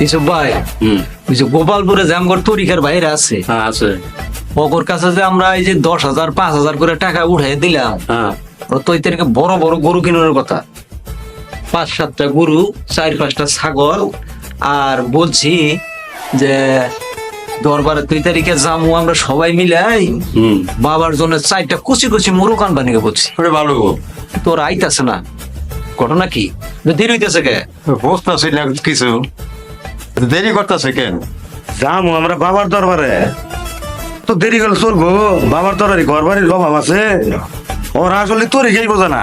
এইসব ভাই ওই যে গোপালপুরে যে আমার তরিকার বাইরে আছে হ্যাঁ আছে। কাছে যে আমরা এই যে দশ হাজার পাঁচ হাজার করে টাকা উঠাই দিলাম হ্যাঁ। তো তারিখে বড় বড় গরু কিনার কথা। পাঁচ সাতটা গরু চার পাঁচটা ছাগল আর বলছি যে দরবারে দুই তারিখে যাব আমরা সবাই মিলাই হুম। বাবার জন্য চারটা কুচি কুচি মুরুকান বানিয়ে বলছি। ভালো তোর আইতাছে না। ঘটনা কি? দেরি হইতেছে কে? বুঝতেছি না কিছু। দেরি করতেছে কেন? যাব আমরা বাবার দরবারে। তো দেরি করলে চলবো। বাবার দরবারে ঘর বাড়ির অভাব আছে। ওরা আসলে তোর গেই বোঝে না?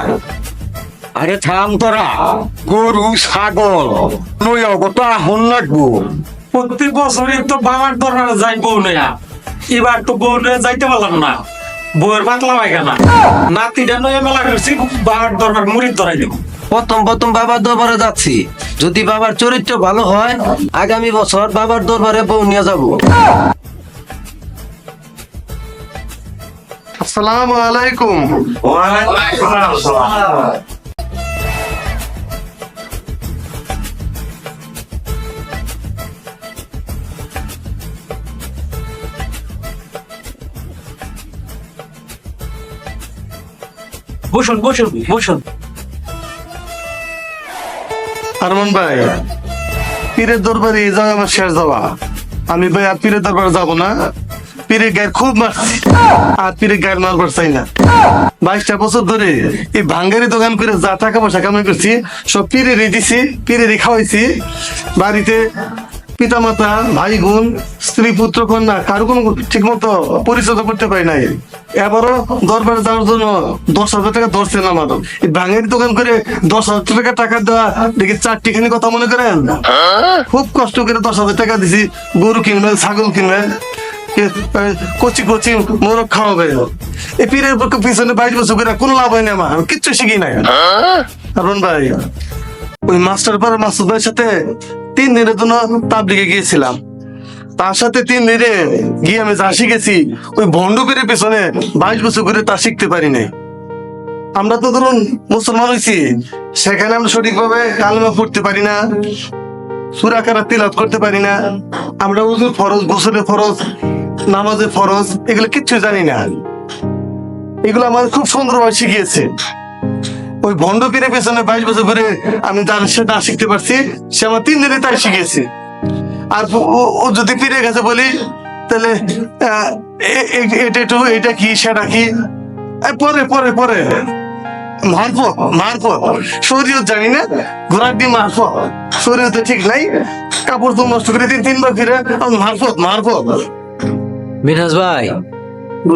আরে থাম তোরা। গরু ছাগল নইয়া কত আহন লাগবো। প্রত্যেক বছরই তো বাবার দরবারে যাই বউ নেয়া। এবার তো বউ নিয়ে যাইতে পারলাম না। বউয়ের পাতলা পায়খানা। নাতিটা নয় মেলা করছি বাবার দরবার মুড়ির ধরাই দেবো। প্রথম প্রথম বাবার দরবারে যাচ্ছি। যদি বাবার চরিত্র ভালো হয় আগামী বছর বাবার দরবারে বউ নিয়ে যাব। আসসালামু আলাইকুম। বসুন বসুন বসুন। আরমান ভাই, পীরের দরবারে এই জায়গা আমার শেষ যাওয়া আমি ভাই আর পীরের দরবারে যাব না। পীরের গায়ের খুব মারছি আর পীরের গায়ের মারবার চাই না। বাইশটা বছর ধরে এই ভাঙ্গারি দোকান করে যা টাকা পয়সা কামাই করছি, সব পীরেরই দিছি, পীরেরই খাওয়াইছি। বাড়িতে পিতা মাতা ভাই বোন স্ত্রী পুত্র কন্যা কারও কোনো ঠিক মতো পরিচয় করতে পারি নাই। এবারও দরবারে যাওয়ার জন্য দশ হাজার টাকা ধরছে না আমার ভাঙের দোকান করে দশ হাজার টাকা টাকা দেওয়া দেখি চারটিখানি কথা মনে করেন? খুব কষ্ট করে দশ হাজার টাকা দিছি গরু কিনবে ছাগল কিনবে কচি কচি মোরগ খাওয়াবে। এই পীরের পক্ষে পিছনে বাইশ বছর করে কোনো লাভ হয়নি আমার আমি কিচ্ছু শিখি নাই। কারণ ভাই ওই মাস্টার পাড়ার মাসুদ ভাইয়ের সাথে তিন দিনের জন্য তাবলিগে গিয়েছিলাম। তার সাথে তিন দিনে গিয়ে আমি যা শিখেছি, ওই ভণ্ডপীরের পেছনে বাইশ বছর করে তা শিখতে পারি নাই। আমরা তো ধরুন মুসলমান হয়েছি, সেখানে আমরা সঠিকভাবে কালমা পড়তে পারি না, সুরাকারা তিলাত করতে পারি না, আমরা উজুর ফরজ, গোসলের ফরজ, নামাজের ফরজ, এগুলো কিচ্ছু জানি না। এগুলো আমাদের খুব সুন্দরভাবে শিখিয়েছে। ওই ভণ্ড পীরের পেছনে বাইশ বছর ধরে আমি যার সে না শিখতে পারছি, সে আমার তিন দিনে তাই শিখেছে। আর ও- যদি পীরের কাছে বলি, তাহলে এটা একটু, এটা কি, সেটা কি? পরে পরে পরে। মারফ মারফ শরীর জানি না, ঘোড়ার দিয়ে মারফ শরীর তো ঠিক নাই, কাপড় তো নষ্ট করে তিন, তিনবার ফিরে মারফত মারফত মিনাজ ভাই,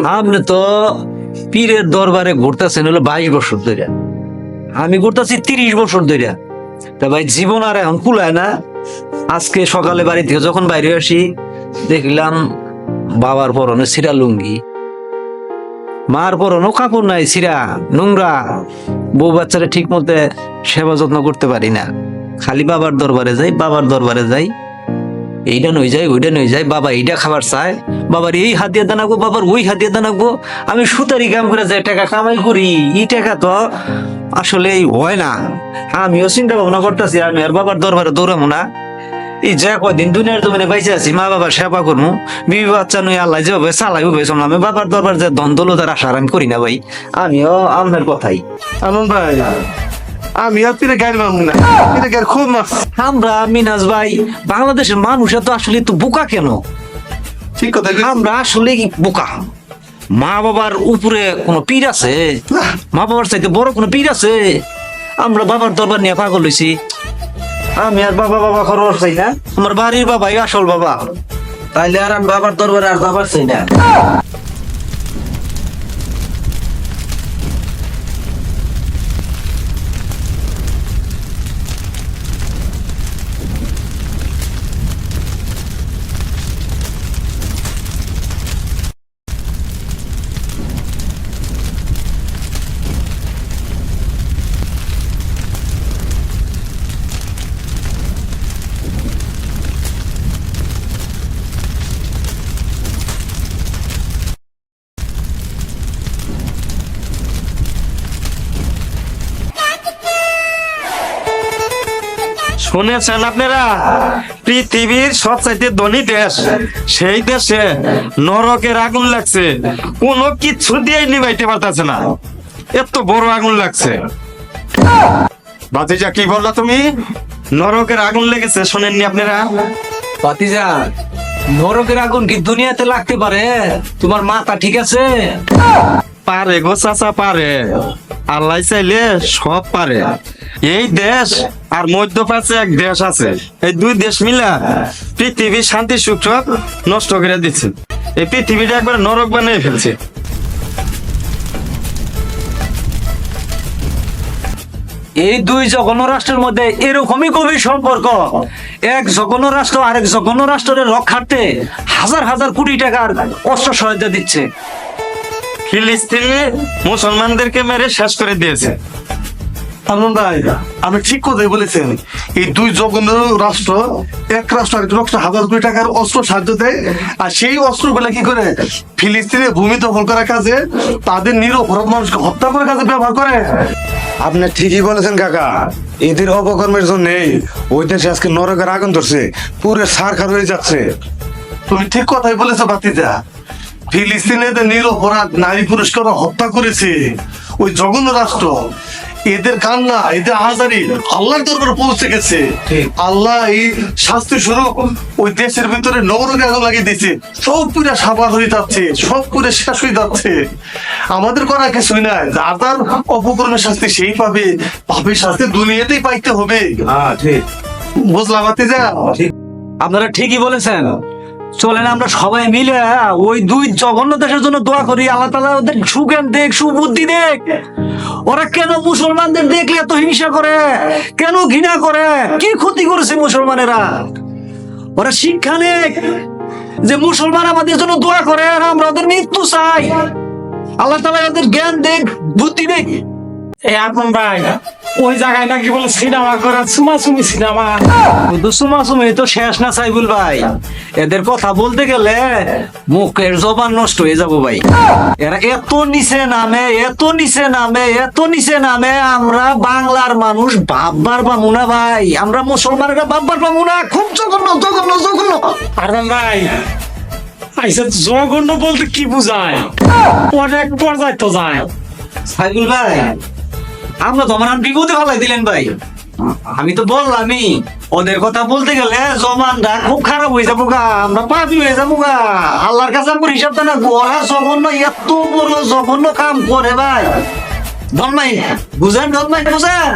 আপনি তো পীরের দরবারে ঘুরতেছেন হলো বাইশ বছর ধরে। আমি করতেছি তিরিশ বছর ধরে তা ভাই, জীবন আর এখন কুলায় না। আজকে সকালে বাড়ি থেকে যখন বাইরে আসি, দেখলাম বাবার পরনে সিরা লুঙ্গি। মার পরনও কাপড় নাই সিরা নোংরা। বউ বাচ্চারা ঠিক মতে সেবা যত্ন করতে পারি না। খালি বাবার দরবারে যাই, বাবার দরবারে যাই। এইটা নই যায় ওইটা নই যায় বাবা এইটা খাবার চায়। বাবার এই হাত দিয়ে দানাবো বাবার ওই হাত দিয়ে দানাবো আমি সুতারি কাম করে যে টাকা কামাই করি এই টাকা তো আসলে এই হয় না। আমিও চিন্তা ভাবনা করতেছি, আমি আর বাবার দরবারে দৌড়াবো না। এই যে কদিন দুনিয়ার জমিনে বাইচে আছি, মা বাবার সেবা করব বিবি বাচ্চা নই, আল্লাহ যেভাবে চালাই হবে আমি বাবার দরবার যে দ্বন্দ্বলতার আশা আর আমি করি না ভাই। আমিও আমার কথাই। আনন্দ ভাই। আমি আর পীরের গাড়ি মারবো না। পীরের গাড়ি খুব মারছি। আমরা মিনাজ ভাই বাংলাদেশের মানুষ এত আসলে তো বোকা কেন? ঠিক কথা আমরা আসলে কি বোকা। মা বাবার উপরে কোনো পীর আছে? মা বাবার চাইতে বড় কোনো পীর আছে? আমরা বাবার দরবার নিয়ে পাগল হইছি। আমি আর বাবা বাবা খরচ চাই না। আমার বাড়ির বাবাই আসল বাবা। তাইলে আর আমি বাবার দরবারে আর যাবার চাই না। শুনেছেন আপনারা? পৃথিবীর সবচাইতে ধনী দেশ, সেই দেশে নরকের আগুন লাগছে। কোনো কিছু দিয়ে নিভাইতে পারতেছে না। এত বড় আগুন লাগছে। বাতিজা, কি বললা তুমি? নরকের আগুন লেগেছে, শোনেননি আপনারা? বাতিজা, নরকের আগুন কি দুনিয়াতে লাগতে পারে? তোমার মাথা ঠিক আছে? পারে গো চাচা পারে। আল্লাহ চাইলে সব পারে। এই দেশ আর মধ্যপ্রাচ্যে এক দেশ আছে। এই দুই দেশ মিলা পৃথিবীর শান্তি, সুখ নষ্ট করে দিচ্ছে। এই পৃথিবীটা একবার নরক বানিয়ে ফেলছে। এই দুই জঘন্য রাষ্ট্রের মধ্যে এরকমই গভীর সম্পর্ক। এক জঘন্য রাষ্ট্র, আরেক জঘন্য রাষ্ট্রের রক্ষার্থে হাজার হাজার কোটি টাকার অস্ত্র সহায়তা দিচ্ছে। ফিলিস্তিনে মুসলমানদেরকে মেরে শেষ করে দিয়েছে। আনন্দ আপনি ঠিক কথাই বলেছেন। এই দুই জঘন্য রাষ্ট্র এক রাষ্ট্র আরেক রাষ্ট্র হাজার কোটি টাকার অস্ত্র সাহায্য দেয়। আর সেই অস্ত্রগুলো কি করে? ফিলিস্তিনে ভূমি দখল করার কাজে তাদের নিরপরাধ মানুষকে হত্যা করার কাজে ব্যবহার করে। আপনি ঠিকই বলেছেন কাকা। এদের অপকর্মের জন্য ওই দেশে আজকে নরকের আগুন ধরছে। পুরো সারখার হয়ে যাচ্ছে। তুমি ঠিক কথাই বলেছ বাতিজা ফিলিস্তিনেদের নিরপরাধ নারী পুরস্কার হত্যা করেছে ওই জঘন্য রাষ্ট্র। এদের কান্না এদের আহাজারি আল্লাহর দরবারে পৌঁছে গেছে। আল্লাহ এই শাস্তি স্বরূপ ওই দেশের ভিতরে নগরকে আগুন লাগিয়ে দিয়েছে। সব পুরে সাবার হয়ে যাচ্ছে সব পুরে শেষ হয়ে যাচ্ছে। আমাদের করা কিছুই নাই। যার তার অপকর্মের শাস্তি সেই পাবে। পাপের শাস্তি দুনিয়াতেই পাইতে হবে। হ্যাঁ বুঝলাম আপনারা ঠিকই বলেছেন। চলেন আমরা সবাই মিলে, ওই দুই জঘন্য দেশের জন্য দোয়া করি। আল্লাহ তালা ওদের সুজ্ঞান দেখ, সুবুদ্ধি দেখ। ওরা কেন মুসলমানদের দেখলে এত হিংসা করে? কেন ঘৃণা করে? কি ক্ষতি করেছে মুসলমানেরা? ওরা শিক্ষা নেক যে মুসলমান আমাদের জন্য দোয়া করে আমরা ওদের মৃত্যু চাই। আল্লাহ তালা ওদের জ্ঞান দেখ, বুদ্ধি দেখ। এই আপন ভাই ওই জায়গায় নাকি বলে সিনেমা করা সুমাসুমি সিনেমা। শুধু সুমাসুমি তো শেষ না সাইবুল ভাই। এদের কথা বলতে গেলে মুখের জবান নষ্ট হয়ে যাব ভাই। এরা এত নিচে নামে এত নিচে নামে এত নিচে নামে আমরা বাংলার মানুষ বাববার পামু না ভাই। আমরা মুসলমানেরা বাববার পামু না। খুব জঘন্য জঘন্য জঘন্য। আরমান ভাই আইসা জঘন্য বলতে কি বুঝায়? অনেক পর্যায় তো যায়। সাইবুল ভাই আমরা তো আমার বিপদে ফেলাই দিলেন ভাই। আমি তো বললামই, ওদের কথা বলতে গেলে জমানটা খুব খারাপ হয়ে যাব গা, আমরা পাপি হয়ে যাব গা। আল্লাহর কাছে আমার হিসাব না, গোড়া জঘন্য, এত বড় জঘন্য কাম করে ভাই। ধর্মাই বুঝেন ধর্মাই বুঝেন।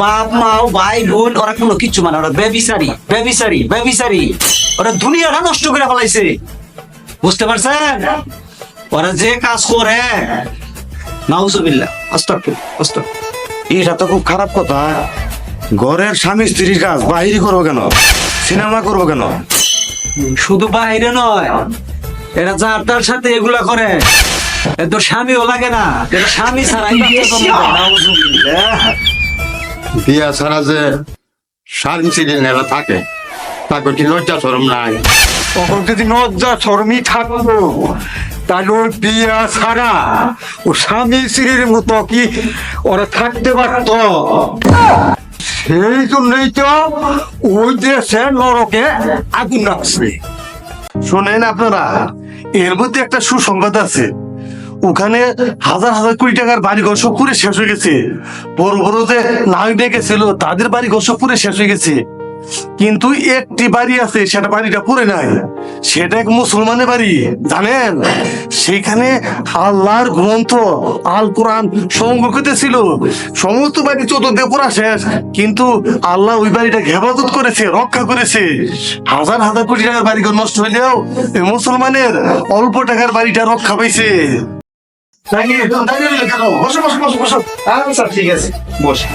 বাপ, মা, ভাই, বোন, ওরা কোনো কিচ্ছু মানে ওরা বেবিসারি বেবিসারি বেবিসারি ওরা দুনিয়াটা নষ্ট করে ফেলাইছে। বুঝতে পারছেন? ওরা যে কাজ করে, নাউজুবিল্লাহ, আস্তাগফির আস্তাগফির। এটা তো খুব খারাপ কথা। ঘরের স্বামী স্ত্রীর কাজ বাহিরি করব কেন? সিনেমা করব কেন? শুধু বাইরে নয় এরা যার তার সাথে এগুলা করে। এ তো স্বামীও লাগে না এটা স্বামী ছাড়াই। বিয়া ছাড়া যে স্বামী সিরিয়াল থাকে তাকে কি লজ্জা সরম নাই? যদি লজ্জা সরমই থাকতো তাহলে বিয়া ছাড়া ও স্বামী স্ত্রীর মতো কি ওরা থাকতে পারত? সেই জন্যই তো ওই দেশে নরকে আগুন রাখছে শোনেন আপনারা, এর মধ্যে একটা সুসংবাদ আছে। ওখানে হাজার হাজার কোটি টাকার বাড়ি ঘর পুরে শেষ হয়ে গেছে। বড় বড় যে নায়ক ডেকেছিল, তাদের বাড়ি ঘর পুরে শেষ হয়ে গেছে। কিন্তু একটি বাড়ি আছে সেটা বাড়িটা পুরে নাই। সেটা এক মুসলমানের বাড়ি জানেন? সেখানে আল্লাহর গ্রন্থ আল কোরআন সংরক্ষিত ছিল। সমস্ত বাড়ি চতুর্দিকে পুরা শেষ কিন্তু আল্লাহ ওই বাড়িটা হেফাজত করেছে রক্ষা করেছে। হাজার হাজার কোটি টাকার বাড়ি ঘর নষ্ট হইলেও মুসলমানের অল্প টাকার বাড়িটা রক্ষা। আচ্ছা, ঠিক আছে, বসো।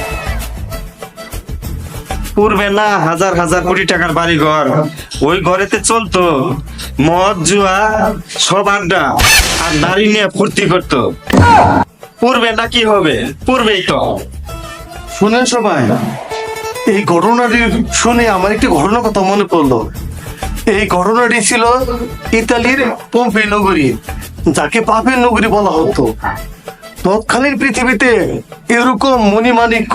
পূর্বে না, হাজার হাজার কোটি টাকার বাড়ি ঘর ওই ঘরেতে চলতো, মদ, জুয়া, সব আড্ডা, আর নারী নিয়ে ফুর্তি করতো। পূর্বে না কি হবে? পূর্বেই তো। শুনেন সবাই, এই ঘটনাটি শুনে আমার একটি ঘটনার কথা মনে পড়ল। এই ঘটনাটি ছিল ইতালির পম্পে নগরী, যাকে পাপের নগরী বলা হতো। তৎকালীন পৃথিবীতে এরকম মণিমাণিক্য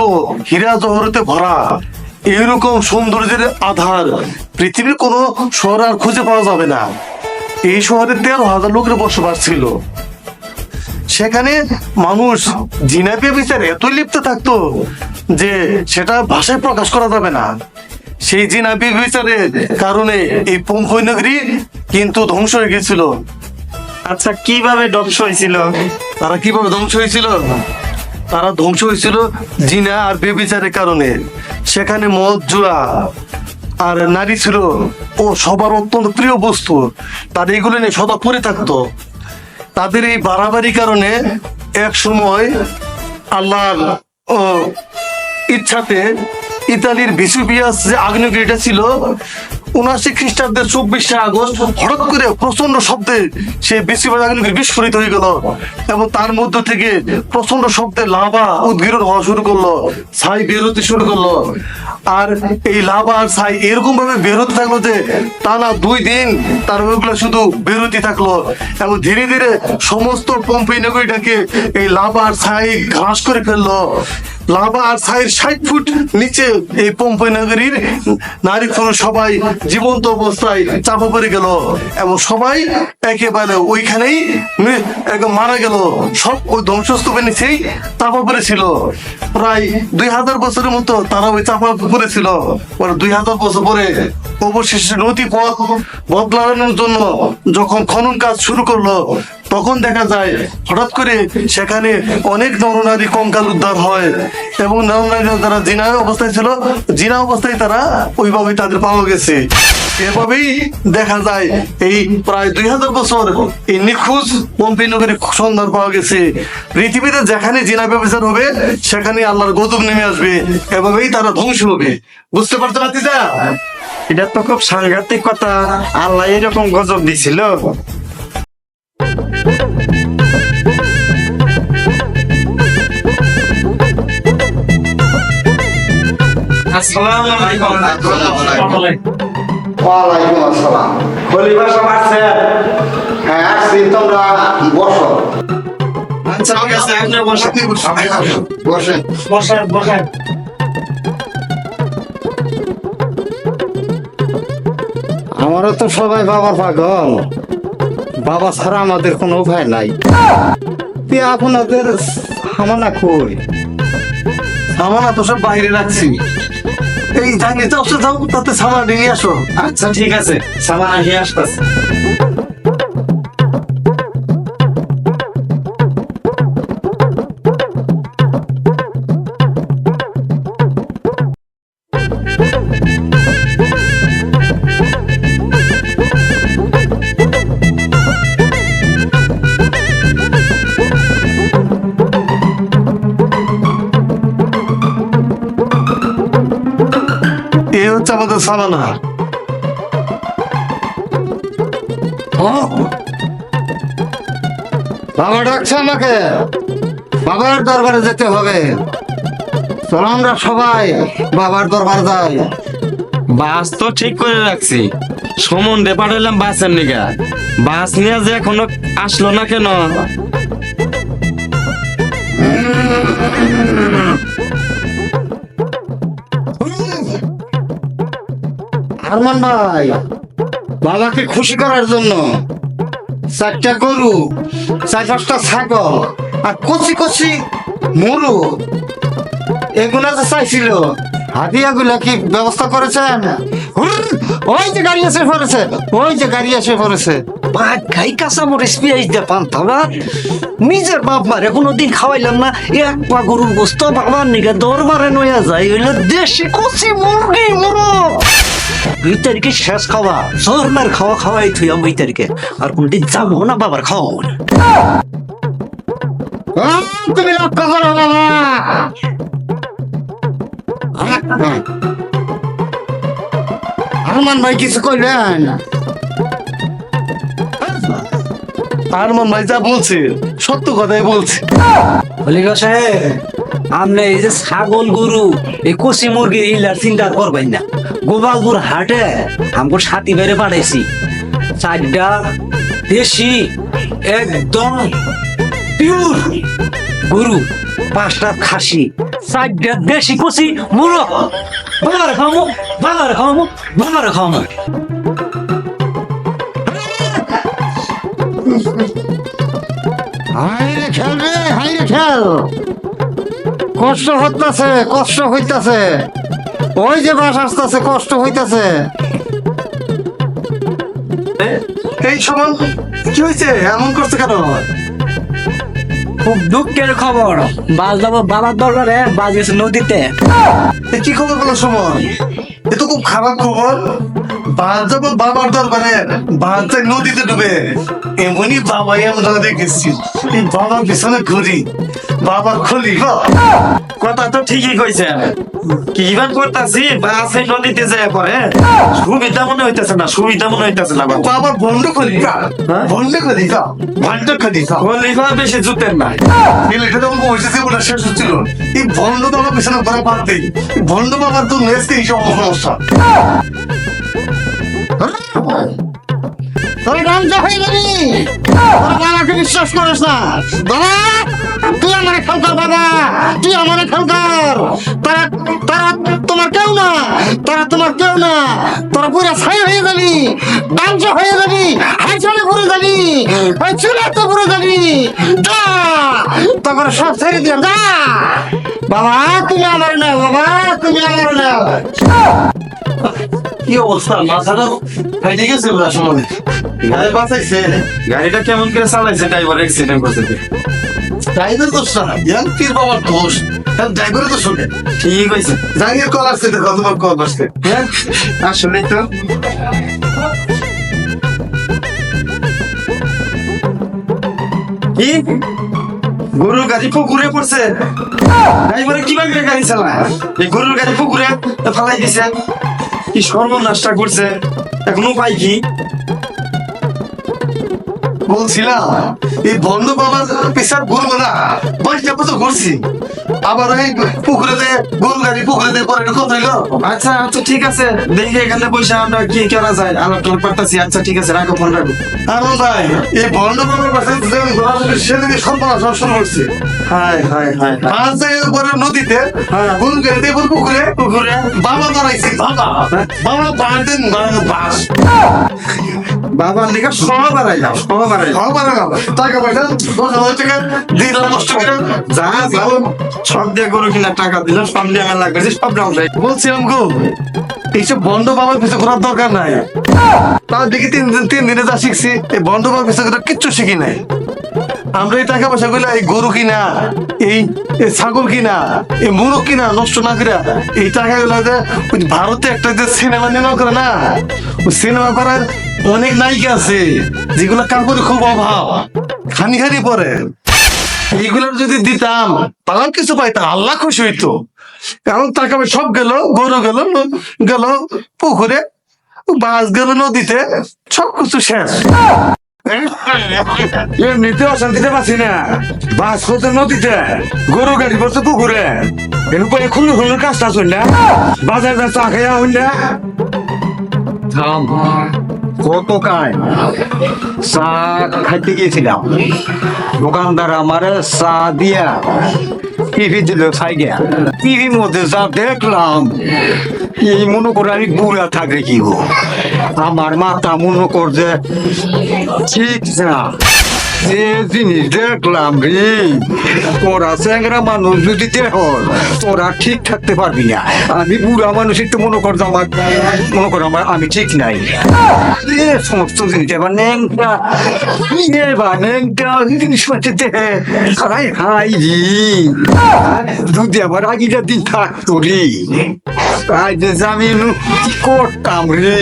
হীরা জহরতে ভরা এইরকম সৌন্দর্যের আধার পৃথিবীর কোনো শহর আর খুঁজে পাওয়া যাবে না। এই শহরে তেরো হাজার লোকের বসবাস ছিল। সেখানে মানুষ জিনাপে বিচার এতই লিপ্ত থাকতো যে সেটা ভাষায় প্রকাশ করা যাবে না। সেই জিনাপি বিচারের কারণে এই পম্পই নগরী কিন্তু ধ্বংস হয়ে গেছিল আচ্ছা কীভাবে ধ্বংস হয়েছিল? তারা কীভাবে ধ্বংস হয়েছিল? তারা ধ্বংস হয়েছিল জিনা আর বেবিচারের কারণে। সেখানে মদ, জুয়া আর নারী ছিল ও সবার অত্যন্ত প্রিয় বস্তু। তারা এগুলো নিয়ে সদা পরে থাকতো। তাদের এই বাড়াবাড়ি কারণে এক সময় আল্লাহর ইচ্ছাতে ইতালির বিসুবিয়াস যে আগ্নেয়গিরিটা ছিল উনাশি খ্রিস্টাব্দের চব্বিশে আগস্ট হঠাৎ করে প্রচণ্ড শব্দে সে আগ্নেয়গিরি বিস্ফোরিত হয়ে গেল। এবং তার মধ্য থেকে প্রচণ্ড শব্দে লাভা উদ্গীরণ হওয়া শুরু করল, ছাই বের হতে শুরু করল। আর এই লাভা আর ছাই এরকম ভাবে বের হতে থাকল যে টানা দুই দিন তার ওগুলো শুধু বেরোতে থাকল এবং ধীরে ধীরে সমস্ত পম্পি নগরীটাকে এই লাভা আর ছাই ঘাস করে ফেলল। লাভা আর ষাট ফুট নিচে এই সবাই জীবন্ত অবস্থায় চাপা পড়ে গেল। এবং সবাই একেবারে ওইখানেই মারা গেল। সব ওই ধ্বংসস্তূপের নিচেই চাপা পড়েছিল। প্রায় দুই হাজার বছরের মতো তারা ওই চাপা পড়েছিল। দুই হাজার বছর পরে অবশেষে নদী পথ বদলানোর জন্য যখন খনন কাজ শুরু করল তখন দেখা যায়, হঠাৎ করে সেখানে অনেক নরনারী কঙ্কাল উদ্ধার হয় এবং নরনারীরা যারা জিনা অবস্থায় ছিল, জিনা অবস্থায় তারা ওইভাবে তাদের পাওয়া গেছে। এভাবেই দেখা যায়, এই প্রায় দুই হাজার বছর এই নিখোঁজ পম্পি নগরী সন্ধান পাওয়া গেছে। পৃথিবীতে যেখানে জিনা ব্যবচার হবে, সেখানে আল্লাহর গজব নেমে আসবে, এভাবেই তারা ধ্বংস হবে। বুঝতে পারছ না তিজা এটা তো খুব সাংঘাতিক কথা। আল্লাহ এরকম গজব দিছিল। আসসালামু আলাইকুম। ওয়ালাইকুম আসসালাম। খলিফা সাহেব আসছেন হ্যাঁ আসছি তোমরা বসো। আচ্ছা ঠিক আছে আপনি বসেন। বসে বসেন বসেন। আমারও তো সবাই বাবার পাগল। বাবা ছাড়া আমাদের কোনো উপায় নাই। আপনাদের হামানা কই? সামানা তো সব বাইরে রাখছি। এই জানি যাও তাতে সামানা নিয়ে আসো। আচ্ছা ঠিক আছে। সামান নিয়ে আসতেছে। এ হচ্ছে আমাদের সামানা বাবা ডাকছে আমাকে। বাবার দরবারে যেতে হবে। চলো আমরা সবাই বাবার দরবারে যাই। বাস তো ঠিক করে রাখছি। সমন্দে পাঠাইলাম বাসের নিগা বাস নিয়ে যে এখনও আসলো না কেন? আরমান ভাই, বাবাকে খুশি করার জন্য চারটা গরু, চার পাঁচটা ছাগল আর কচি কচি মরু। এগুলা যে চাইছিল হাতিয়াগুলা কি ব্যবস্থা করেছেন? ওই যে গাড়ি এসে পড়েছে, ওই যে গাড়ি এসে পড়েছে। ভাত খাই কাঁচা মরিচ, পেঁয়াজ দিয়ে পান্তা ভাত নিজের বাপ মারে কোনোদিন খাওয়াইলাম না, এক পা গরুর গোস্ত বাবার নিগে দরবারে নয়া যায়, হইল দেশি কচি মুরগি মুরগ দুই তারিখে শেষ খাওয়া। জোরমার খাওয়া খাওয়াই থুই আমি তারিখে আর কোনদিন যাব না বাবার আহ, তুমি লক্ষ্য করো বাবা আরমান ভাই কিছু ভাই যা বলছে সত্য কথাই বলছে। হলিগা সাহেব আপনি এই যে ছাগল গরু এই কচি মুরগি ইলার চিন্তা করবেন না। গোপালপুর হাটে আমগো সাথী বেড়ে পাঠাইছি। চারটা দেশি, একদম পিওর গরু, পাঁচটা খাসি, চারটা দেশি কচি, মুরগ। বাবারে খাওয়ামো বাবারে খাওয়ামো বাবারে খাওয়ামো। হাইরে খেল রে হাইরে খেল। কষ্ট হইতাছে কষ্ট হইতাছে। ওই যে বাস আসতেছে কষ্ট হইতাছে। এই সময় কি হয়েছে এমন করছে কেন? খুব দুঃখের খবর। বাস যাব বাবার দরবারে বাস গেছে নদীতে। এ কি খবর বলো সময় এ তো খুব খারাপ খবর। বাদ যাব বাবার দরবারে বাদ যায় নদীতে ডুবে। এমনই বাবাই আমরা দেখেছি এই বাবার পিছনে ঘুরি বাবার খুলি কথা তো ঠিকই কইছে। কি ইভান করতাছি? বাসে নদীতে যায় পরে সুবিধা মনে হইতেছে না সুবিধা মনে হইতেছে না বাবা। বাবার বন্ধ করি বন্ধ করি বন্ধ করি খলিফা বেশি জুতেন না এটা যখন বসেছে ওটা শেষ হচ্ছিল। এই বন্ধ বাবার পিছনে ঘোরা বাদ দেই বন্ধ বাবার তো নেসকে এই সব সমস্যা তোর গামজা হয়ে যাবি তোর বাবাকে বিশ্বাস করিস না। বাবা, তুই আমার খেল বাবা। তুই আমার খেল কর। তারা তারা তোমার কেউ না। তারা তোমার কেউ না। তোরা পুরো ছাই হয়ে যাবি গামজা হয়ে যাবি হাইচালে ভরে যাবি ওই চুলাতে ভরে যাবি যা। তখন সব ছেড়ে দিলাম। বাবা, তুমি আমার না বাবা, তুমি আমার না কি অবস্থা? মাথাটা ফাইটে গেছে ওরা সময়। গায়ে বাঁচাইছে। গাড়িটা কেমন করে চালাইছে? ড্রাইভার অ্যাক্সিডেন্ট করছে ড্রাইভার দোষ না ইয়াং পীর বাবার দোষ। ড্রাইভারে তো শুনে ঠিক হয়েছে জাঙ্গির কল আসছে দেখো তোমার কল আসছে। হ্যাঁ আসলে তো। কি? গরুর গাড়ি পুকুরে পড়ছে। ড্রাইভারে কীভাবে গাড়ি চালায়? এই গরুর গাড়ি পুকুরে ফালাই দিছে। কি সর্বনাশটা করছে? এখন উপায় কি? বলছিলাম এই বন্ধ বাবার পেশার ঘুরবো না বাইশটা বছর ঘুরছি। আবার এই পুকুরেতে গরু গাড়ি পুকুরেতে পরে কত হইল। আচ্ছা আচ্ছা ঠিক আছে। দেখি এখানে বসে আমরা কি করা যায়। আলাপ টালাপ করতেছি। আচ্ছা ঠিক আছে রাখো ফোন রাখো। আর ভাই এই বন্ধ বাবার পাশে সেদিকে সম্পর্ক সব শুরু করছে। Hi hi hi hi. পাঁচ জায়গার উপরে নদীতে হ্যাঁ। গাড়িতে পুকুরে পুকুরে? বাবা দাঁড়াইছে বাবা। বাবা বাড়তেন বাস। বাবার দিকে সব যাও সব বাড়াইলাম বাবা যাও টাকা পয়সা, দশ হাজার টাকা দিলাম নষ্ট করে। যা যাও সব দিয়ে গরু কিনা টাকা দিলাম সব দিয়ে আমার লাগবে, সব দাম বলছিলাম গো, এইসব বন্ধ বাবার পিছু করার দরকার নাই। তাও দেখি তিন দিন তিন দিনে যা শিখছি, এই বন্ধ ঘোরা কিচ্ছু শিখি নাই। আমরা এই টাকা পয়সা এই গরু কিনা, এই ছাগল কিনা, এই মুরগ কিনা, নষ্ট না করে এই টাকা যে ভারতে একটা যে সিনেমা নির্মাণ করে না সিনেমা করার অনেক নায়িকা আছে, যেগুলো কাপড়ে খুব অভাব, খানি খানি পরে। এইগুলো যদি দিতাম তাও কিছু পাইতাম, আল্লাহ খুশি হইতো। কারণ টাকা সব গেল, গরু গেল গেল পুকুরে বাস গেল নদীতে সব কিছু শেষ। এমনিতে অশান্তিতে পাচ্ছি না। বাস করতে নদীতে গরু গাড়ি করতে পুকুরে। এর উপরে খুলে খুলে কাজটা শুন না। বাজার যা চা খাইয়া হইন না। থাম কত কায় চা খাইতে গিয়েছিলাম। দোকানদার আমার চা দিয়া টিভি দিল সাইডিয়া টিভির মধ্যে যা দেখলাম, এই মনে করে আমি বুড়া থাকলে কি গো আমার মাথা মনে করছে ঠিক না। যে জিনিস দেখলাম রে। তোরা চ্যাংরা মানুষ যদি দেহ, তোরা ঠিক থাকতে পারবি না। আমি বুড়া মানুষ, একটু মনে করতো আমার। মনে করো আমার, আমি ঠিক নাই। সমস্ত জিনিস এবার ন্যাংটা। এবার ন্যাংটা জিনিসপাতি দেহে হাই হাই রি। যদি আবার আগিটা দিন থাকতো রে তাই যে আমি করতাম রে?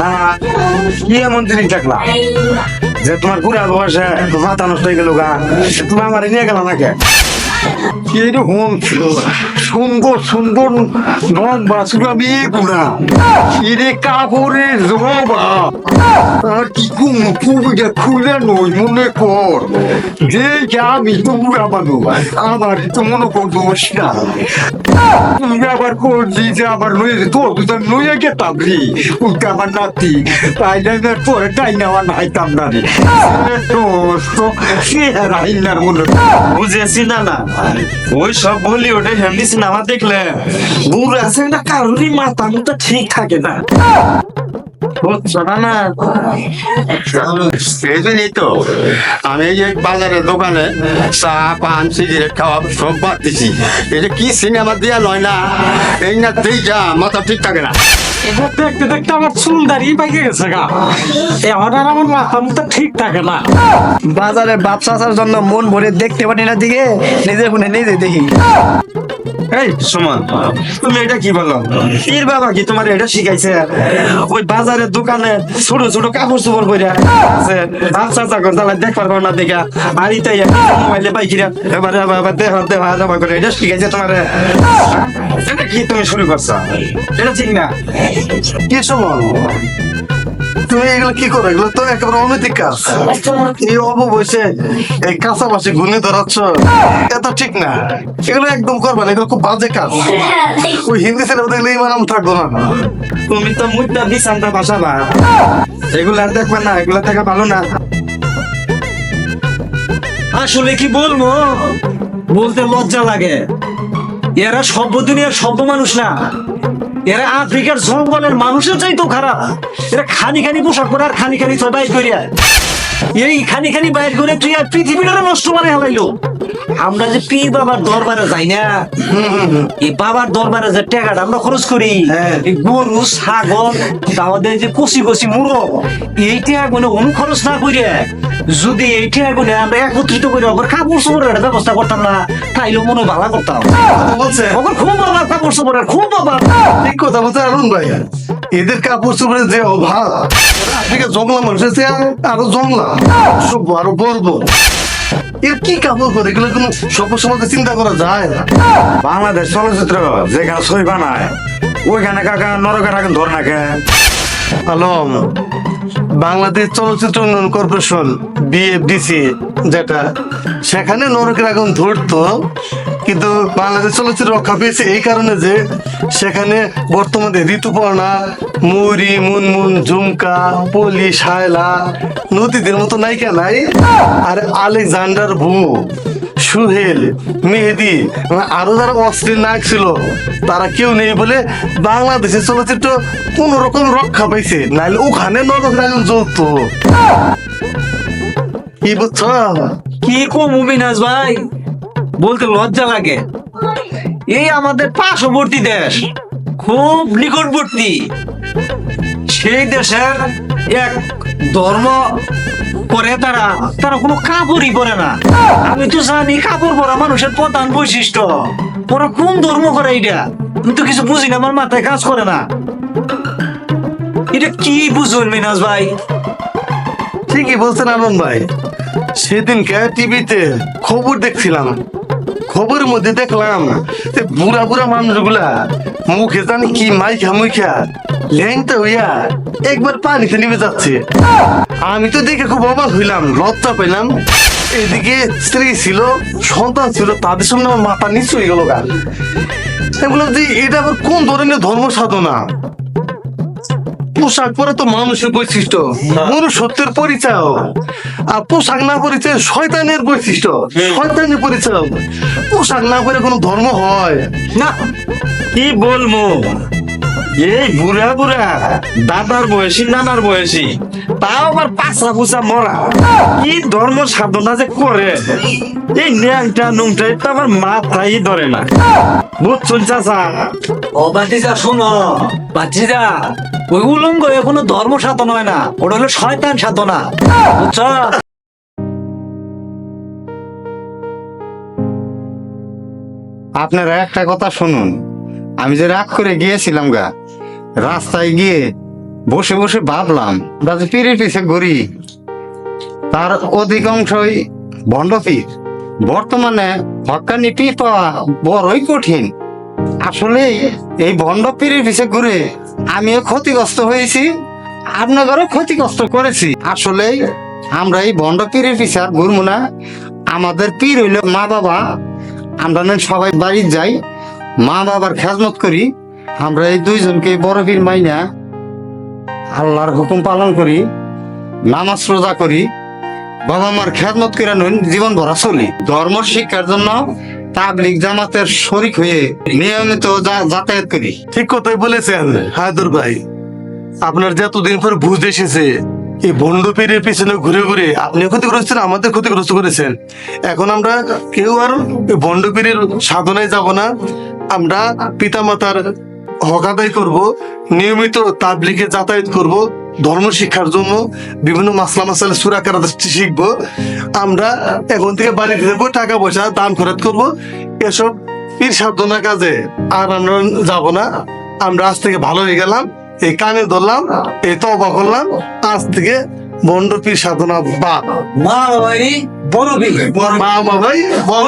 না, কি এমন জিনিস দেখলাম? যে তোমার বুড়া বয়সে মাথা নষ্ট হয়ে গেল গা তুমি আমার নিয়ে গেল নাকি? এরকম সুন্দর সুন্দর লম্বা শুধু আমি বুড়া এরে কাপড়ে জবা। আর কি কুম পুবিটা খুলে নই মনে কর। যে আমি তো বুড়া আমার তো মনে কর না। তুমি আবার করলি যে আমার লয়ে তোর তো লয়ে গেতাম রে, উল্টা আমার নাতি। তাই জন্য পরে তাই নেওয়া নাইতাম না রে। তো সে রাইনার মনে বুঝেছি, না না। ওই সব বলি ওটা হিন্দি সিনেমা দেখলে। বুড়ো আছে না, কারোরই মাথা মতো ঠিক থাকে না। বুঝছ না না। এই জন্যই তো আমি যে বাজারের দোকানে চা পান সিগারেট খাওয়া সব বাদ দিছি। এটা কি সিনেমা দিয়া লয় না এই না দেখা মাথা ঠিক থাকে না। দেখতে দেখতে আমার চুল দাঁড়িয়ে পাইকে গেছে গা। এখন আর আমার মাথা মুখটা ঠিক থাকে না। বাজারে আসার জন্য মন ভরে দেখতে পারি না দিকে নিজে শুনে নিজে দেখি। এই সুমন তুমি এটা কি বলো? পীর বাবা কি তোমার এটা শিখাইছে? ওই বাজারের দোকানে ছোট ছোট কাপড় চোপড় করে আছে। আচ্ছা চাকর তাহলে দেখবার পারব না দেখা। বাড়িতে মোবাইলে পাইকিরা এবারে আবার দেহ দেহ যাবা করে। এটা শিখাইছে তোমার। এটা কি তুমি শুরু করছ? এটা ঠিক না? কি সময়? তুমি এগুলো কি করো? এগুলো তো একেবারে অনৈতিক কাজ। এই অল্প বয়সে এই কাঁচাপাশি গুনে ধরাচ্ছ এত ঠিক না। এগুলো একদম করবা না, এগুলো খুব বাজে কাজ। ওই হিন্দি সিনেমা দেখলে মানাম থাকব না। তুমি তো মুদ্রা বিছানটা বাসাবা। এগুলা দেখবে না, এগুলা দেখা ভালো না। আসলে কি বলব? বলতে লজ্জা লাগে। এরা সভ্য দুনিয়ার সভ্য মানুষ না। এরা আফ্রিকার জঙ্গলের মানুষের চাইতেও খারাপ। এরা খানি খানি পোশাক পরে আর খানি খানি ছয় বাইর করিয়া। এই খানি খানি বাইর করে তুই আর পৃথিবীটা নষ্ট মানে হেলাইলো। আমরা যে পীর বাবার দরবারে যাই না এই বাবার দরবারে যে টাকাটা আমরা খরচ করি এই গরু ছাগল আমাদের যে কচি কচি মুরো এই টাকাগুলো অনু খরচ না করে যদি এই টাকাগুলো আমরা একত্রিত করে ওপর কাপড় চোপড়ের ব্যবস্থা করতাম না তাইলে মনে ভালো করতাম। বলছে। ওপর খুব অভাব কাপড় চোপড়ের খুব অভাব। ঠিক কথা বলছে আরুন ভাই। এদের কাপড় চোপড়ের যে অভাব আফ্রিকা জংলা মানুষের চেয়ে আরও জংলা। আরও বলব এর কি কাপড় করে এগুলো কোনো সভ্য সমাজে চিন্তা করা যায় না। বাংলাদেশ চলচ্চিত্র যেখানে ছবি বানায় ওইখানে কাকা নরকের আগুন ধর না কে আলম বাংলাদেশ চলচ্চিত্র উন্নয়ন কর্পোরেশন বিএফডিসি যেটা সেখানে নরকের আগুন ধরতো, কিন্তু বাংলাদেশ চলচ্চিত্র রক্ষা পেয়েছে এই কারণে যে সেখানে বর্তমানে ঋতুপর্ণা মৌরি মুনমুন, ঝুমকা, পলি, শায়লা, নদীদের মতো নায়িকা নাই, আর আলেকজান্ডার ভু। সুহেল, মেহেদি, আরও যারা অশ্লীল নায়ক ছিল, তারা কেউ নেই বলে বাংলাদেশের চলচ্চিত্র কোন রকম রক্ষা পাইছে নাইলে ওখানে আগুন জ্বলতো কি বুঝছ? কি কম অবিনাশ ভাই? বলতে লজ্জা লাগে। এই আমাদের পার্শ্ববর্তী দেশ, খুব নিকটবর্তী। সেই দেশের এক ধর্ম পরে তারা তারা কোনো কাপড়ই পরে না। আমি তো জানি কাপড় পরা মানুষের প্রধান বৈশিষ্ট্য। ওরা কোন ধর্ম করে এটা আমি তো কিছু বুঝি না, আমার মাথায় কাজ করে না। এটা কি বুঝুন মিনাজ ভাই? ঠিকই বলছেন আনন্দ ভাই। সেদিনকে টিভিতে খবর দেখছিলাম। খবরের মধ্যে দেখলাম বুড়া বুড়া মানুষগুলা মুখে জানি কি মাইখা মুখা ল্যাংটা হইয়া একবার পানিতে নেমে যাচ্ছে। আমি তো দেখে খুব অবাক হইলাম লজ্জা পেলাম এদিকে স্ত্রী ছিল সন্তান ছিল তাদের সামনে আমার মাথা নিচু হয়ে গেল গান যে এটা আবার কোন ধরনের ধর্ম সাধনা? পোশাক পরে তো মানুষের বৈশিষ্ট্য মনুষ্যত্বের পরিচয়। আর পোশাক না পরিচয় শয়তানের বৈশিষ্ট্য শয়তানের পরিচয়। পোশাক না পরে কোনো ধর্ম হয়। না। কি বলব? এই বুড়া বুড়া দাদার বয়সী নানার বয়সী তাও আবার পাশা পুষা মরা। কি ধর্ম সাধনা যে করে? এই ন্যাংটা নুংটা এটা আমার মাথাই ধরে না। বুঝছুন চাচা? ও বাতিজা শোনো। বাতিজা ওই উলঙ্গ কোনো ধর্ম সাধনা হয় না। ওটা হলো শয়তান সাধনা। বুঝছ? আপনারা একটা কথা শুনুন। আমি যে রাগ করে গিয়েছিলাম গা রাস্তায় গিয়ে বসে বসে ভাবলাম দাদা পীরের পিছে ঘুরি, তার অধিকাংশই ভণ্ড পীর। বর্তমানে হকানি পীর পাওয়া বড়ই কঠিন। আসলে এই ভণ্ড পীরের পিছে ঘুরে আমিও ক্ষতিগ্রস্ত হয়েছি, আপনাদেরও ক্ষতিগ্রস্ত করেছি। আসলে আমরা এই ভণ্ড পীরের পিছে আর ঘুরবো না। আমাদের পীর হইল মা বাবা আমরা সবাই বাড়ি যাই মা বাবার খেজমত করি। আমরা এই দুইজনকে বড় পীর মাইনা আল্লাহর হুকুম পালন করি, নামাজ রোজা করি বাবা মার খেদমত করে নই, জীবন ভরা চলি। ধর্ম শিক্ষার জন্য তাবলিক জামাতের শরিক হয়ে নিয়মিত যাতায়াত করি। ঠিক কথাই বলেছেন হায়দর ভাই। আপনার যে এতদিন পর বুঝ এসেছে, এই বন্ড পীরের পিছনে ঘুরে ঘুরে আপনি ক্ষতিগ্রস্ত আমাদের ক্ষতিগ্রস্ত করেছেন। এখন আমরা কেউ আর এই বন্ড পীরের সাধনায় যাব না। আমরা পিতা মাতার হক আদায় করব নিয়মিত তাবলিগে যাতায়াত করব ধর্ম শিক্ষার জন্য বিভিন্ন মাসলা মাসালে সুরা সুরাকার শিখব। আমরা এখন থেকে বাড়িতে যাব টাকা পয়সা দান খরচ করব। এসব পীর সাধনা কাজে আর আমরা যাব না। আমরা আজ থেকে ভালো হয়ে গেলাম এই কানে ধরলাম এই তবা করলাম আজ থেকে বন্ড পীর সাধনা বা মা ভাই বড় মা বাবাই বল